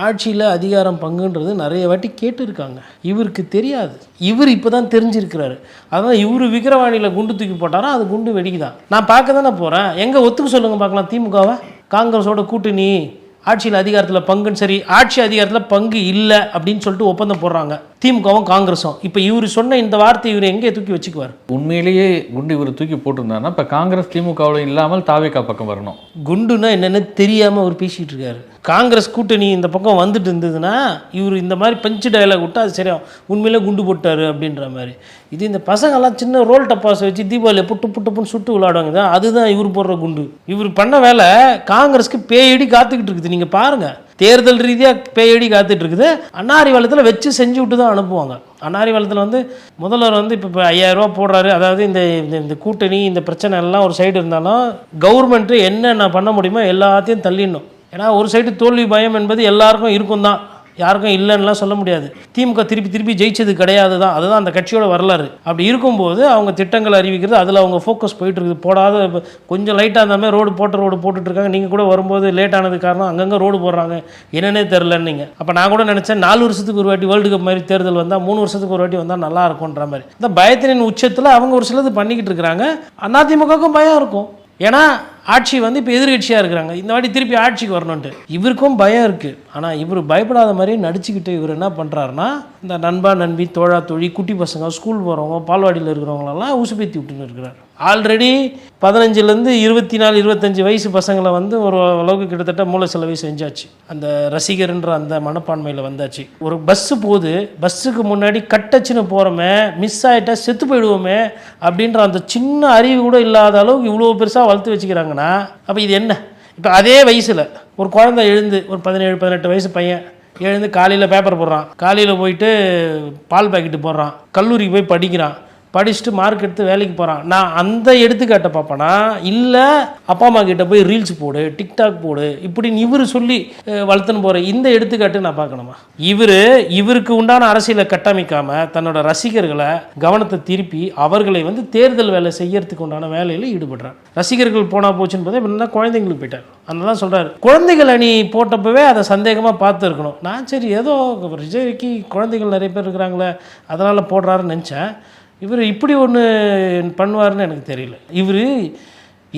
Speaker 2: ஆட்சியில் அதிகாரம் பங்குன்றது நிறைய வாட்டி கேட்டிருக்காங்க. இவருக்கு தெரியாது. இவர் இப்போ தான் தெரிஞ்சிருக்கிறாரு. அதான் இவர் விக்கிரவாணியில் குண்டு தூக்கி போட்டாரோ? அது குண்டு வெடிக்குதான். நான் பார்க்க தானே போகிறேன் எங்கே ஒத்துக்க சொல்லுங்கள் பார்க்கலாம் திமுகவை? காங்கிரஸோட கூட்டணி ஆட்சியில் அதிகாரத்தில் பங்குன்னு சரி ஆட்சி அதிகாரத்தில் பங்கு இல்லை அப்படின்னு சொல்லிட்டு ஒப்பந்தம் போடுறாங்க. திமுகவும் காங்கிரஸும். இப்போ இவர் சொன்ன இந்த வார்த்தை இவர் எங்கே தூக்கி வச்சுக்குவார்?
Speaker 1: உண்மையிலேயே குண்டு இவர் தூக்கி போட்டிருந்தாருன்னா இப்போ காங்கிரஸ் திமுகவில் இல்லாமல் தாவேக்கா பக்கம் வரணும்.
Speaker 2: குண்டுனா என்னென்னு தெரியாமல் அவர் பேசிகிட்டு இருக்காரு. காங்கிரஸ் கூட்டணி இந்த பக்கம் வந்துட்டு இருந்ததுன்னா இவர் இந்த மாதிரி பஞ்சு டயலாக் விட்டு அது சரியா உண்மையிலே குண்டு போட்டாரு அப்படின்ற மாதிரி. இது இந்த பசங்கெல்லாம் சின்ன ரோல் டப்பாஸ் வச்சு தீபாவளி புட்டு புட்டு புட்டு சுட்டு விளாடுவாங்க தான் அதுதான் இவர் போடுற குண்டு. இவர் பண்ண வேலை காங்கிரஸ்க்கு பேயடி காத்துக்கிட்டு இருக்குது. நீங்கள் பாருங்கள் தேர்தல் ரீதியாக பேயடி காத்துட்டு இருக்குது அன்னாரி வளத்தில் வச்சு செஞ்சு விட்டு தான் அனுப்புவாங்க. அன்னாரி வளத்தில் வந்து முதல்வர் வந்து இப்போ இப்போ ஐயாயிரரூவா போடுறாரு. அதாவது இந்த இந்த- இந்த கூட்டணி இந்த பிரச்சனை எல்லாம் ஒரு சைடு இருந்தாலும் கவர்மெண்ட்டு என்னென்ன பண்ண முடியுமோ எல்லாத்தையும் தள்ளிடணும். ஏன்னா ஒரு சைடு தோல்வி பயம் என்பது எல்லாருக்கும் இருக்கும் தான் யாருக்கும் இல்லைன்னுலாம் சொல்ல முடியாது. திமுக திருப்பி திருப்பி ஜெயிச்சது கிடையாது தான். அதுதான் அந்த கட்சியோட வரலாறு. அப்படி இருக்கும்போது அவங்க திட்டங்கள் அறிவிக்கிறது அதில் அவங்க ஃபோக்கஸ் போயிட்டு இருக்குது. போடாத கொஞ்சம் லைட்டாக அந்த மாதிரி ரோடு போட்ட ரோடு போட்டுட்ருக்காங்க நீங்கள் கூட வரும்போது லேட் ஆனது காரணம் அங்கங்கே ரோடு போடுறாங்க. என்னன்னே தெரிலன்னீங்க அப்போ நான் கூட நினச்சேன் நாலு வருஷத்துக்கு ஒரு வாட்டி வேர்ல்டு கப் மாதிரி தேர்தல் வந்தால் மூணு வருஷத்துக்கு ஒரு வாட்டி வந்தால் நல்லா இருக்கும்ன்ற மாதிரி. இந்த பயத்தினின் உச்சத்தில் அவங்க ஒரு சிலது பண்ணிக்கிட்டு இருக்கிறாங்க. அதிமுகவுக்கும் பயம் இருக்கும். ஏன்னா ஆட்சி வந்து இப்போ எதிர்கட்சியாக இருக்கிறாங்க. இந்த வாட்டி திருப்பி ஆட்சிக்கு வரணுன்ட்டு இவருக்கும் பயம் இருக்குது ஆனால் இவர் பயப்படாத மாதிரி நடிச்சுக்கிட்டு இவர் என்ன பண்ணுறாருன்னா இந்த நண்பா நண்பி தோழா தொழி குட்டி பசங்க ஸ்கூல் போகிறவங்க பால்வாடியில் இருக்கிறவங்களெல்லாம் ஊசுபேத்தி விட்டுன்னு இருக்கிறார். ஆல்ரெடி பதினஞ்சுலேருந்து இருபத்தி நாலு இருபத்தஞ்சி வயசு பசங்களை வந்து ஒரு அளவுக்கு கிட்டத்தட்ட மூல செலவை செஞ்சாச்சு. அந்த ரசிகர்ன்ற அந்த மனப்பான்மையில் வந்தாச்சு. ஒரு பஸ்ஸு போகுது. பஸ்ஸுக்கு முன்னாடி கட்டச்சுன்னு போகிறோமே மிஸ் ஆகிட்டா செத்து போயிடுவோமே அப்படின்ற அந்த சின்ன அறிவு கூட இல்லாத அளவுக்கு இவ்வளோ பெருசாக வளர்த்து வச்சுக்கிறாங்க. வச்சுக்கிறாங்கன்னா அப்போ இது என்ன? இப்போ அதே வயசில் ஒரு குழந்தை எழுந்து ஒரு பதினேழு பதினெட்டு வயசு பையன் எழுந்து காலையில் பேப்பர் போடுறான். காலையில் போயிட்டு பால் பாக்கெட்டு போடுறான். கல்லூரிக்கு போய் படிக்கிறான். படிச்சுட்டு மார்க் எடுத்து வேலைக்கு போகிறான் நான் அந்த எடுத்துக்காட்டை பார்ப்பேனா இல்லை அப்பா அம்மா கிட்ட போய் ரீல்ஸ் போடு டிக்டாக் போடு இப்படின்னு இவர் சொல்லி வளர்த்துன்னு போகிற இந்த எடுத்துக்காட்டு நான் பார்க்கணுமா? இவர் இவருக்கு உண்டான அரசியலை கட்டமைக்காம தன்னோட ரசிகர்களை கவனத்தை திருப்பி அவர்களை வந்து தேர்தல் வேலை செய்யறதுக்கு உண்டான வேலையில் ஈடுபடுறார். ரசிகர்கள் போனால் போச்சுன்னு பார்த்தா இப்ப குழந்தைங்களுக்கு போயிட்டார் அதனால சொல்கிறாரு குழந்தைகள் அணி போட்டப்பவே அதை சந்தேகமாக பார்த்து இருக்கணும் நான் சரி ஏதோ விஜய்க்கு குழந்தைகள் நிறைய பேர் இருக்கிறாங்களே அதனால் போடுறாருன்னு நினச்சேன். இவர் இப்படி ஒன்று பண்ணுவாருன்னு எனக்கு தெரியல. இவர்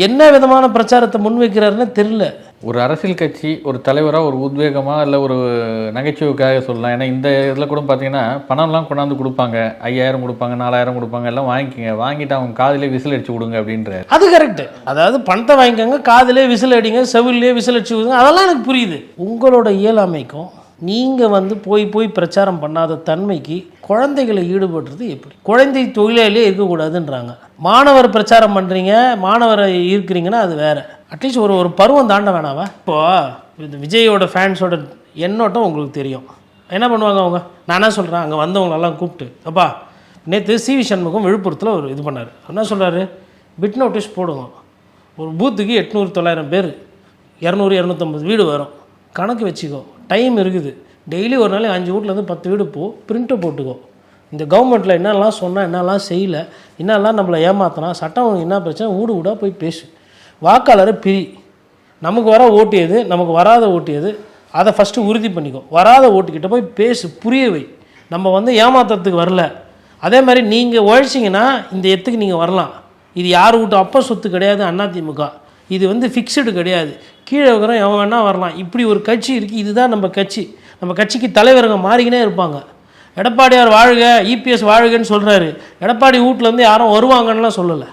Speaker 2: என்ன விதமான பிரச்சாரத்தை முன்வைக்கிறாருன்னு தெரியல.
Speaker 1: ஒரு அரசியல் கட்சி ஒரு தலைவராக ஒரு உத்வேகமாக இல்லை ஒரு நகைச்சுவைக்காக சொல்லலாம். ஏன்னா இந்த இதில் கூட பார்த்தீங்கன்னா பணம்லாம் கொண்டாந்து கொடுப்பாங்க. ஐயாயிரம் கொடுப்பாங்க நாலாயிரம் கொடுப்பாங்க எல்லாம் வாங்கிக்கங்க. வாங்கிட்டு அவங்க காதிலே விசில் அடிச்சு கொடுங்க அப்படின்றாரு.
Speaker 2: அது கரெக்டு அதாவது பணத்தை வாங்கிக்கோங்க காதிலே விசில் அடிங்க செவிலே விசில் அடிச்சு விடுங்க அதெல்லாம் எனக்கு புரியுது. உங்களோட இயலாமைக்கும் நீங்கள் வந்து போய் போய் பிரச்சாரம் பண்ணாத தன்மைக்கு குழந்தைகளை ஈடுபடுறது எப்படி? குழந்தை தொழிலாளியே இருக்கக்கூடாதுன்றாங்க. மாணவர் பிரச்சாரம் பண்ணுறீங்க மாணவரை ஈர்க்கிறீங்கன்னா அது வேறு. அட்லீஸ்ட் ஒரு ஒரு பருவம் தாண்ட வேணாவா? இப்போ இந்த விஜயோட ஃபேன்ஸோட எண்ணோட்டம் உங்களுக்கு தெரியும். என்ன பண்ணுவாங்க அவங்க? நான் என்ன சொல்கிறேன் அங்கே வந்தவங்களெல்லாம் கூப்பிட்டு அப்பா நேற்று சி வி சண்முகம் விழுப்புரத்தில் ஒரு இது பண்ணார். என்ன சொல்கிறாரு பிட் நோட்டீஸ் போடுவோம் ஒரு பூத்துக்கு எட்நூறு தொள்ளாயிரம் பேர் இரநூறு இரநூத்தம்பது வீடு வரும். கணக்கு வச்சுக்கோ. டைம் இருக்குது. டெய்லி ஒரு நாளைக்கு அஞ்சு வீட்லேருந்து பத்து வீடு போ பிரிண்ட்டை போட்டுக்கோ. இந்த கவர்மெண்ட்டில் என்னெல்லாம் சொன்னால் என்னெல்லாம் செய்யலை என்னெல்லாம் நம்மளை ஏமாத்தினா சட்டம் என்ன பிரச்சனை? வீடு ஊடாக போய் பேசு. வாக்காளரை பிரி. நமக்கு வர ஓட்டு எது? நமக்கு வராத ஓட்டு எது? அதை ஃபஸ்ட்டு உறுதி பண்ணிக்கோ. வராத ஓட்டுக்கிட்ட போய் பேசு புரிய வை. நம்ம வந்து ஏமாத்துறதுக்கு வரல. அதே மாதிரி நீங்கள் உழைச்சிங்கன்னா இந்த எத்துக்கு நீங்கள் வரலாம். இது யார் வீட்டு? அப்போ சொத்து கிடையாது அதிமுக இது வந்து ஃபிக்ஸ்டு கிடையாது. கீழே இருக்கிற எவன் வேணால் வரலாம். இப்படி ஒரு கட்சி இருக்குது இதுதான் நம்ம கட்சி. நம்ம கட்சிக்கு தலைவருங்க மாறிக்கினே இருப்பாங்க. எடப்பாடியார் வாழ்க இபிஎஸ் வாழ்கன்னு சொல்கிறாரு எடப்பாடி வீட்டிலேருந்து யாரும் வருவாங்கன்னுலாம் சொல்லலை.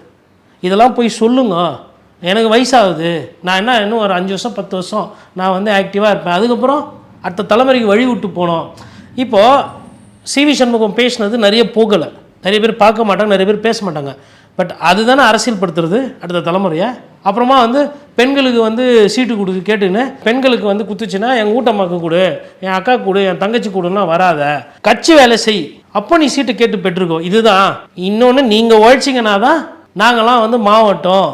Speaker 2: இதெல்லாம் போய் சொல்லுங்க. எனக்கு வயசாகுது. நான் என்ன இன்னும் ஒரு அஞ்சு வருஷம் பத்து வருஷம் நான் வந்து ஆக்டிவாக இருப்பேன். அதுக்கப்புறம் அடுத்த தலைமுறைக்கு வழி விட்டு போனோம் இப்போது சிவி சண்முகம் பேசினது நிறைய போகலை. நிறைய பேர் பார்க்க மாட்டாங்க நிறைய பேர் பேச மாட்டாங்க. பட் அதுதானே அரசியல்படுத்துறது அடுத்த தலைமுறையை. அப்புறமா வந்து பெண்களுக்கு வந்து சீட்டு கொடுக்கு கேட்டுன்னு பெண்களுக்கு வந்து குத்துச்சுன்னா எங்கள் ஊட்டம்மாக்கு கொடு என் அக்கா கொடு என் தங்கச்சி கொடுன்னா வராத. கட்சி வேலை செய். அப்போ நீ சீட்டு கேட்டு பெற்றுக்கோ. இதுதான். இன்னொன்று நீங்கள் உழைச்சிங்கன்னா தான் நாங்களாம் வந்து மாவட்டம்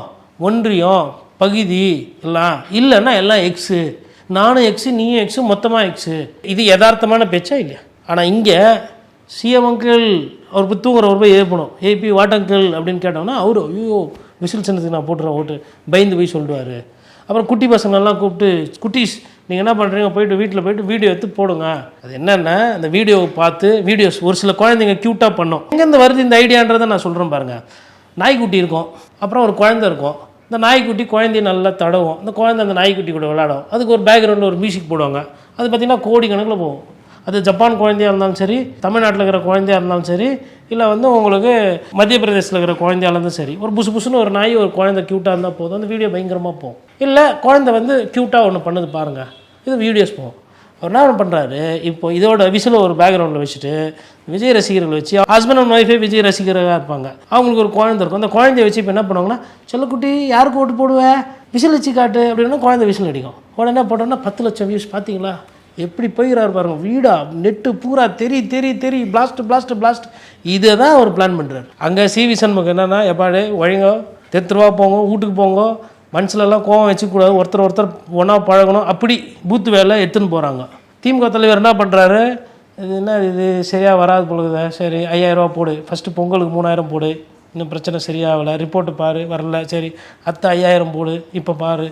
Speaker 2: ஒன்றியம் பகுதி எல்லாம். இல்லைன்னா எல்லாம் எக்ஸு நானும் எக்ஸு நீயும் எக்ஸு மொத்தமாக எக்ஸு இது யதார்த்தமான பேச்சா இல்லையா? ஆனால் இங்கே சிஎம் அங்கிள் அவர் போய் தூங்குறவர் போய் ஏற்பணும் ஏபி வாட் அங்கிள் அப்படின்னு கேட்டோம்னா அவரு ஐயோ விசில் சின்னத்துக்கு நான் போட்டுறேன் ஓட்டு. பயந்து போய் சொல்லிடுவார் அப்புறம் குட்டி பசங்களெல்லாம் கூப்பிட்டு குட்டீஸ் நீங்கள் என்ன பண்ணுறீங்க போயிட்டு வீட்டில் போயிட்டு வீடியோ எடுத்து போடுங்க. அது என்னென்ன அந்த வீடியோவை பார்த்து வீடியோஸ் ஒரு சில குழந்தைங்க க்யூட்டாக பண்ணும். எங்கேருந்து வருது இந்த ஐடியான்றதை நான் சொல்கிறேன் பாருங்கள் நாய்க்குட்டி இருக்கும். அப்புறம் ஒரு குழந்தை இருக்கும். இந்த நாய்க்குட்டி குழந்தைய நல்லா தடவும். அந்த குழந்தை அந்த நாய்க்குட்டி கூட விளாடும் அதுக்கு ஒரு பேக்ரவுண்டில் ஒரு மியூசிக் போடுவாங்க. அது பார்த்திங்கன்னா கோடி கணக்கில் போகும். அது ஜப்பான் குழந்தையாக இருந்தாலும் சரி தமிழ்நாட்டில் இருக்கிற குழந்தையாக இருந்தாலும் சரி இல்லை வந்து உங்களுக்கு மத்திய பிரதேசத்தில் இருக்கிற குழந்தையாக இருந்தாலும் சரி ஒரு புசு புசுன்னு ஒரு நாய் ஒரு குழந்தை க்யூட்டாக இருந்தால் போதும். அந்த வீடியோ பயங்கரமாக போகும். இல்லை குழந்தை வந்து க்யூட்டாக ஒன்று பண்ணுது பாருங்கள் இது வீடியோஸ் போகும். அவர் என்ன பண்ணுறாரு இப்போ இதோட விசில் ஒரு பேக்ரவுண்டில் வச்சுட்டு விஜய் ரசிகர்கள் வச்சு ஹஸ்பண்ட் அண்ட் ஒய்ஃபே விஜய் ரசிகராக இருப்பாங்க. அவங்களுக்கு ஒரு குழந்தை இருக்கும். அந்த குழந்தைய வச்சு இப்போ என்ன பண்ணுவாங்கன்னா செல்லக்குட்டி யாருக்கு ஓட்டு போடுவேன் விசில் வச்சு காட்டு. அப்படின்னா குழந்தை விசில் அடிக்கும். உடனே போட்டோம்னா பத்து லட்சம் வியூஸ் பார்த்தீங்களா எப்படி போயிறாரு பாருங்க வீடா நெட்டு பூரா தெரி தெரி தெரி பிளாஸ்ட் பிளாஸ்ட் பிளாஸ்ட் இதை தான் அவர் பிளான் பண்ணுறாரு அங்கே சிவி சண்முகம் என்னன்னா எப்பாடு ஒழுங்க தெத்துருவா போங்க வீட்டுக்கு போங்க மனசுலலாம் கோவம் வச்சுக்கூடாது ஒருத்தர் ஒருத்தர் ஒன்றா பழகணும் அப்படி பூத்து வேலை எடுத்துன்னு போகிறாங்க திமுக தலைவர் என்ன பண்ணுறாரு இது என்ன இது சரியாக வராது பொழுது சரி ஐயாயிரரூவா போடு. ஃபஸ்ட்டு பொங்கலுக்கு மூணாயிரம் போடு. இன்னும் பிரச்சனை சரியாகலை. ரிப்போர்ட்டு பாரு வரல. சரி அத்தை ஐயாயிரம் போடு. இப்போ பாரு.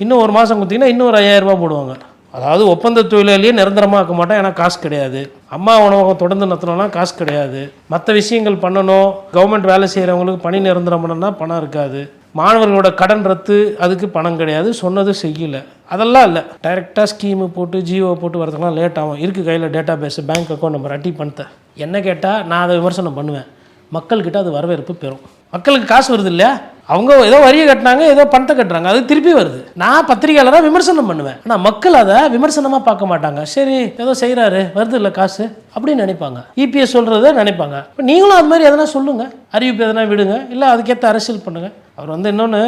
Speaker 2: இன்னும் ஒரு மாதம் கொடுத்தீங்கன்னா இன்னும் ஒரு ஐயாயிரரூபா போடுவாங்க. அதாவது ஒப்பந்த தொழிலாளியே நிரந்தரமாக ஆக்க மாட்டோம் ஏன்னா காசு கிடையாது. அம்மா உணவகம் தொடர்ந்து நடத்தணும்னா காசு கிடையாது. மற்ற விஷயங்கள் பண்ணணும். கவர்மெண்ட் வேலை செய்கிறவங்களுக்கு பணி நிரந்தரம் பண்ணணும்னா பணம் இருக்காது. மாணவர்களோட கடன் ரத்து அதுக்கு பணம் கிடையாது. சொன்னது செய்யல. அதெல்லாம் இல்லை. டைரெக்டாக ஸ்கீமு போட்டு ஜியோ போட்டு வரதுக்கெல்லாம் லேட் ஆகும். இருக்குது கையில் database bank account number அட்டி பண்ணிட்டேன் என்ன கேட்டால் நான் அதை விமர்சனம் பண்ணுவேன். மக்கள்கிட்ட அது வரவேற்பு பெறும். மக்களுக்கு காசு வருது இல்லையா? அவங்க ஏதோ வரியை கட்டினாங்க ஏதோ பணத்தை கட்டுறாங்க. அது திருப்பி வருது. நான் பத்திரிகையாளராக விமர்சனம் பண்ணுவேன். ஆனால் மக்கள் அதை விமர்சனமாக பார்க்க மாட்டாங்க. சரி ஏதோ செய்கிறாரு வருது இல்லை காசு? அப்படின்னு நினைப்பாங்க. இபிஎஸ் சொல்கிறத நினைப்பாங்க. இப்போ நீங்களும் அது மாதிரி எதனா சொல்லுங்கள் அறிவிப்பு எதனா விடுங்க. இல்லை அதுக்கேற்ற அரசியல் பண்ணுங்கள் அவர் வந்து இன்னொன்று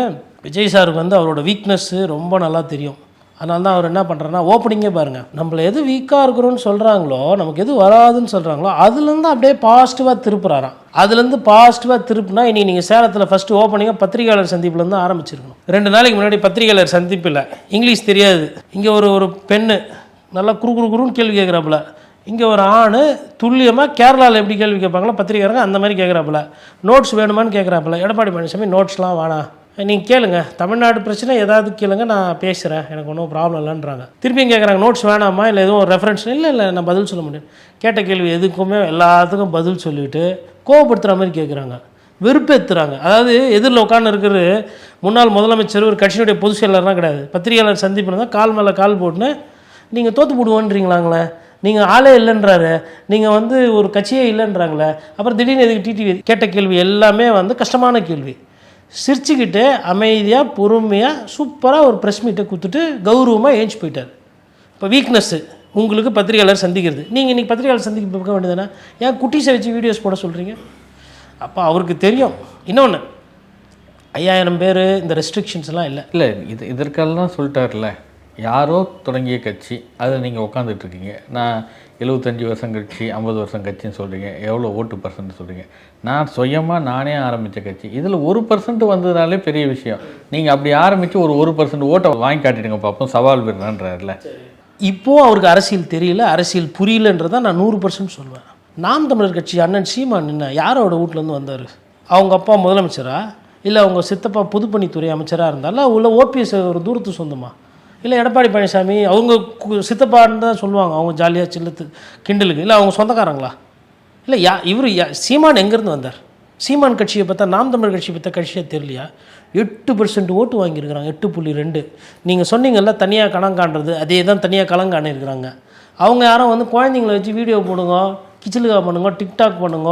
Speaker 2: விஜய் சாருக்கு வந்து அவரோட வீக்னஸ்ஸு ரொம்ப நல்லா தெரியும். அதனால தான் அவர் என்ன பண்ணுறாருன்னா ஓப்பனிங்கே பாருங்கள் நம்மள எது வீக்காக இருக்கிறோன்னு சொல்கிறாங்களோ நமக்கு எது வராதுன்னு சொல்கிறாங்களோ அதுலேருந்து அப்படியே பாசிட்டிவாக திருப்புறாராம். அதுலேருந்து பாசிட்டிவாக திருப்புனா இனி நீங்கள் சேலத்தில் ஃபஸ்ட்டு ஓப்பனிங்காக பத்திரிகையாளர் சந்திப்புலேருந்து ஆரம்பிச்சிருக்கணும். ரெண்டு நாளைக்கு முன்னாடி பத்திரிகையாளர் சந்திப்பில் இங்கிலீஷ் தெரியாது. இங்கே ஒரு ஒரு பெண்ணு நல்லா குறு குறு குருன்னு கேள்வி கேட்குறாப்புல. இங்கே ஒரு ஆண் துல்லியமாக கேரளாவில் எப்படி கேள்வி கேட்பாங்களோ பத்திரிக்கையாளங்க அந்த மாதிரி கேட்குறாப்புல. நோட்ஸ் வேணுமான்னு கேட்குறாப்புல. எடப்பாடி பழனிசாமி நோட்ஸ்லாம் வேணாம் நீங்கள் கேளுங்க. தமிழ்நாடு பிரச்சனை ஏதாவது கேளுங்க நான் பேசுகிறேன் எனக்கு ஒன்றும் ப்ராப்ளம் இல்லைன்றாங்க. திருப்பியும் கேட்குறாங்க நோட்ஸ் வேணாமா? இல்லை எதுவும் ரெஃபரன்ஸ் இல்லை இல்லை நான் பதில் சொல்ல முடியும். கேட்ட கேள்வி எதுக்குமே எல்லாத்துக்கும் பதில் சொல்லிவிட்டு கோவப்படுத்துகிற மாதிரி கேட்குறாங்க வெறுப்பேற்றுறாங்க அதாவது எதிரில் உட்காந்து இருக்கிற முன்னாள் முதலமைச்சர் ஒரு கட்சியினுடைய பொதுச் செயலர்லாம் கிடையாது. பத்திரிகையாளர் சந்திப்பு தான் கால் மேலே கால் போட்டுன்னு நீங்கள் தோற்று போடுவோன்றீங்களாங்களே? நீங்கள் ஆளே இல்லைன்றாரு. நீங்கள் வந்து ஒரு கட்சியே இல்லைன்றாங்களே? அப்புறம் திடீர்னு எதுக்கு டிடிவி கேட்ட கேள்வி எல்லாமே வந்து கஷ்டமான கேள்வி. சிரிச்சுக்கிட்டு அமைதியாக பொறுமையாக சூப்பராக ஒரு ப்ரெஸ் மீட்டை கொடுத்துட்டு கௌரவமாக ஏஞ்சி போயிட்டார். இப்போ வீக்னஸ்ஸு உங்களுக்கு பத்திரிகையாளர் சந்திக்கிறது. நீங்கள் இன்றைக்கி பத்திரிகையாளர் சந்திக்க போக வேண்டியதானே ஏன் குட்டீஸை வச்சு வீடியோஸ் போட சொல்கிறீங்க அப்போ அவருக்கு தெரியும். இன்னொன்று ஐயாயிரம் பேர் இந்த ரெஸ்ட்ரிக்ஷன்ஸ்லாம் இல்லை.
Speaker 1: இல்லை இது இதற்கெல்லாம் சொல்லிட்டார்ல யாரோ தொடங்கிய கட்சி அதில் நீங்கள் உட்காந்துட்ருக்கீங்க நான் எழுபத்தஞ்சி வருஷம் கட்சி ஐம்பது வருஷம் கட்சின்னு சொல்கிறீங்க எவ்வளோ ஓட்டு பர்சன்ட் சொல்கிறீங்க நான் சுயமாக நானே ஆரம்பித்த கட்சி. இதில் ஒரு பர்சன்ட் வந்ததுனாலே பெரிய விஷயம். நீங்கள் அப்படி ஆரம்பித்து ஒரு ஒரு பர்சன்ட் ஓட்டை வாங்கி காட்டிடுங்க பார்ப்போம் சவால் விடுறான்றாருல.
Speaker 2: இப்போவும் அவருக்கு அரசியல் தெரியல அரசியல் புரியலன்றதை நான் நூறு பர்சன்ட் சொல்லுவேன் நாம் தமிழர் கட்சி அண்ணன் சீமான் நின்ன யாரோட வீட்டிலேருந்து வந்தார்? அவங்க அப்பா முதலமைச்சரா? இல்லை அவங்க சித்தப்பா பொதுப்பணித்துறை அமைச்சராக இருந்தாலும் உள்ள ஓபிஎஸ் ஒரு தூரத்து சொந்தமாக இல்லை எடப்பாடி பழனிசாமி அவங்க கு- சித்தப்பான்னு தான் சொல்லுவாங்க. அவங்க ஜாலியாக சில்லத்து கிண்டலுக்கு. இல்லை அவங்க சொந்தக்காரங்களா? இல்லை யா இவர் யா சீமான் எங்கேருந்து வந்தார்? சீமான் கட்சியை பார்த்தா நாம் தமிழ் கட்சியை பார்த்தா கட்சியாக தெரியலையா? எட்டு பர்சன்ட் ஓட்டு வாங்கியிருக்கிறாங்க. எட்டு புள்ளி ரெண்டு. நீங்கள் சொன்னீங்கல்ல தனியாக கணங்காண்றது அதே தான் தனியாக கலங்காணிருக்கிறாங்க அவங்க யாரும் வந்து குழந்தைங்கள வச்சு வீடியோ போடுங்க கிச்சலுக்காக பண்ணுங்க டிக்டாக் பண்ணுங்க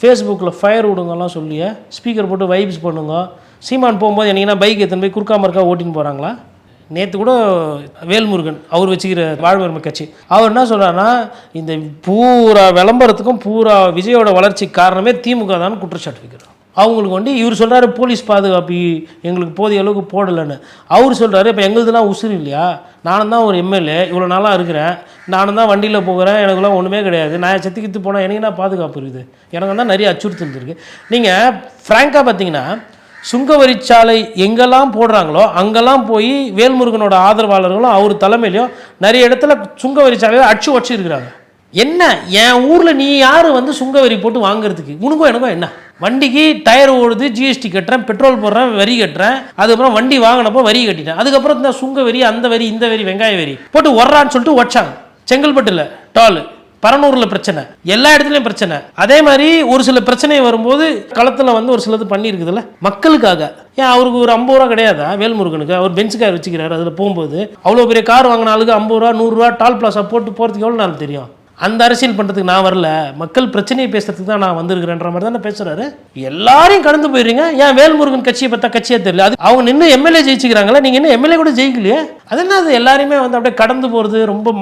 Speaker 2: ஃபேஸ்புக்கில் ஃபயர் விடுங்கலாம் சொல்லியே ஸ்பீக்கர் போட்டு வைப்ஸ் பண்ணுங்க. சீமான் போகும்போது என்னைக்குன்னா பைக் எடுத்துன்னு போய் குறுக்காம இருக்கா ஓட்டின்னு போகிறாங்களா நேற்று கூட வேல்முருகன் அவர் வச்சுக்கிற வாழ்வருமை கட்சி. அவர் என்ன சொல்கிறாருன்னா இந்த பூரா விளம்பரத்துக்கும் பூரா விஜயோட வளர்ச்சிக்கு காரணமே திமுக தான் குற்றச்சாட்டு வைக்கிறார் அவங்களுக்கு வந்து இவர் சொல்கிறாரு போலீஸ் பாதுகாப்பு எங்களுக்கு போதிய அளவுக்கு போடலைன்னு. அவர் சொல்கிறாரு இப்போ எங்களுதுலாம் உசுறு இல்லையா? நானும் தான் ஒரு எம்எல்ஏ இவ்வளோ நாளாக இருக்கிறேன். நானும் தான் வண்டியில் போகிறேன் எனக்குலாம் ஒன்றுமே கிடையாது. நான் செத்துக்கித்து போனால் எனக்கு என்ன பாதுகாப்பு இருக்குது? எனக்கு தான் நிறைய அச்சுறுத்தல் இருக்குது நீங்கள் ஃப்ராங்காக பார்த்தீங்கன்னா சுங்கவரிச்சாலை எங்கெல்லாம் போடுறாங்களோ அங்கெல்லாம் போய் வேல்முருகனோட ஆதரவாளர்களும் அவர் தலைமையிலையும் நிறைய இடத்துல சுங்கவரிச்சாலையில் அடிச்சு வச்சிருக்கிறாங்க என்ன? என் ஊரில் நீ யார் வந்து சுங்கவரி போட்டு வாங்குறதுக்கு? உனக்கும் எனக்கும் என்ன? வண்டிக்கு டயர் ஓடுது ஜிஎஸ்டி கட்டுறேன் பெட்ரோல் போடுறேன் வரி கட்டுறேன். அதுக்கப்புறம் வண்டி வாங்கினப்போ வரி கட்டிட்டேன். அதுக்கப்புறம் இந்த சுங்க வரி அந்த வரி இந்த வரி வெங்காய வரி போட்டு வர்றான்னு சொல்லிட்டு வச்சாங்க செங்கல்பட்டுல டாலு. பரநூறில் பிரச்சனை. எல்லா இடத்துலையும் பிரச்சனை. அதே மாதிரி ஒரு சில பிரச்சனை வரும்போது களத்தில் வந்து ஒரு சிலது பண்ணியிருக்குதுல்ல? மக்களுக்காக. ஏன் அவருக்கு ஒரு ஐம்பது ரூபா கிடையாதா? வேல்முருகனுக்கு. அவர் பெஞ்ச் கார் வச்சுக்கிறாரு. அதில் போகும்போது அவ்வளோ பெரிய கார் வாங்கின ஆளுக்கு ஐம்பது ரூபா நூறுரூவா டால் பிளாஸா போட்டு போகிறதுக்கு எவ்வளோ நாள் தெரியும்? அந்த அரசியல் பண்ணுறதுக்கு நான் வரல. மக்கள் பிரச்சனையை பேசுறதுக்கு தான் நான் வந்திருக்கிறேன்ற மாதிரி தானே பேசுறாரு. எல்லாரையும் கடந்து போயிடுறீங்க ஏன் வேல்முருகன் கட்சியை பார்த்தா கட்சியே தெரியல. அது அவங்க நின்று எம்எல்ஏ ஜெயிச்சுக்கிறாங்களா. நீங்கள் இன்னும் எம்எல்ஏ கூட ஜெயிக்கலையே. அது என்ன அது? எல்லாரையுமே வந்து அப்படியே கடந்து போகிறது ரொம்ப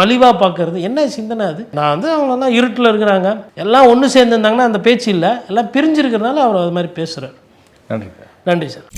Speaker 2: மலிவாக பார்க்கறது என்ன சிந்தனை அது? நான் வந்து அவங்களெல்லாம் இருட்டில் இருக்கிறாங்க. எல்லாம் ஒன்று சேர்ந்துருந்தாங்கன்னா அந்த பேச்சு இல்லை. எல்லாம் பிரிஞ்சிருக்கிறதுனால அவர் அது மாதிரி பேசுகிறார்
Speaker 1: நன்றி
Speaker 2: நன்றி சார்.